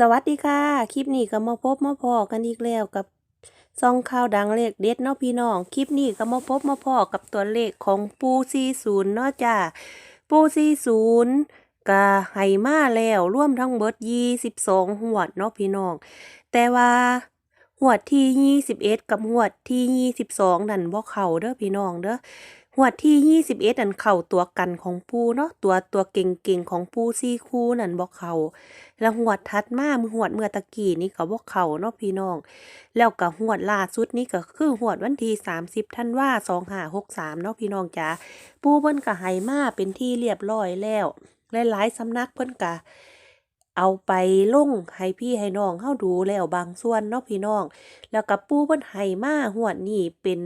สวัสดีค่ะ คลิปนี้ก็มาพบมาพอกันอีกแล้วกับซองข่าวดังเลขเด็ดเนาะพี่น้อง คลิปนี้ก็มาพบมาพอกับตัวเลขของปูซีศูนย์เนาะจ้าปูซีศูนย์ก็ให้มาแล้วร่วมทั้งเบิดยี่สิบสองหวดเนาะพี่น้อง แต่ว่าหวดที่ยี่สิบเอ็ดกับหวดที่ยี่สิบสองนั่นบ่เข้าเด้อพี่น้องเด้อ หวดที่ยี่สิบเอ็ดนั่นเข้าตัวกันของปูเนาะตัวตัวเก่งๆของปูซีคูนั่นบ่เข้าแล้วหวดทัดมามือหวดเมื่อตะกี้นี่ก็บ่เข้าเนาะพี่น้อง แล้วก็หวดล่าสุดนี่ก็คือหวดวันที่ 30ธันวา2563เนาะพี่น้องจ๋าปูเพิ่นก็ให้มาเป็นที่เรียบร้อยแล้วหลายๆสำนักเพิ่นก็เอาไปลงให้พี่ให้น้องเฮาดูแล้วบางส่วนเนาะพี่น้อง แล้วก็ปู่เพิ่นให้มาหวดนี้เป็น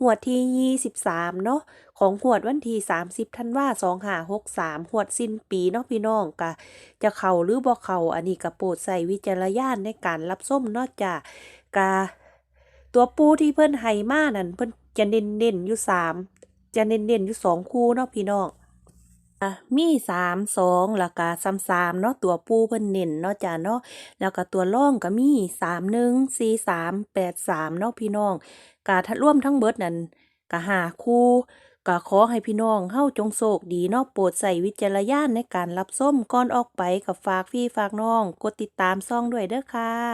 หวดที่ 23 เนาะของหวดวันที่ 30ธันวา2563หวดสิ้นปีเนาะพี่น้องกะ จะเข่าหรือบ่เข่าอันนี้กะโปรดใส่วิจารณญาณในการรับส้มเนาะจ้ะกะตัวปูที่เพิ่นไห้มานั่นเพิ่นจะเน้นๆอยู่สามจะเน้นๆอยู่สองคู่เนาะพี่น้อง มีสามสองแล้วก็สามสามเนาะตัวปูเพิ่นเน้นเนาะจ้ะเนาะแล้วก็ตัวร่องก็มีสามหนึ่งสี่สามแปดสามเนาะพี่น้องการ่วมทั้งเบิดนั่นก็หาคู่ก็ขอให้พี่น้องเฮาจงโชคดีเนาะโปรดใส่วิจารณญาณในการรับส้มก่อนออกไปกับฝากพี่ฝากน้อง กดติดตามซ่องด้วยเด้อค่ะ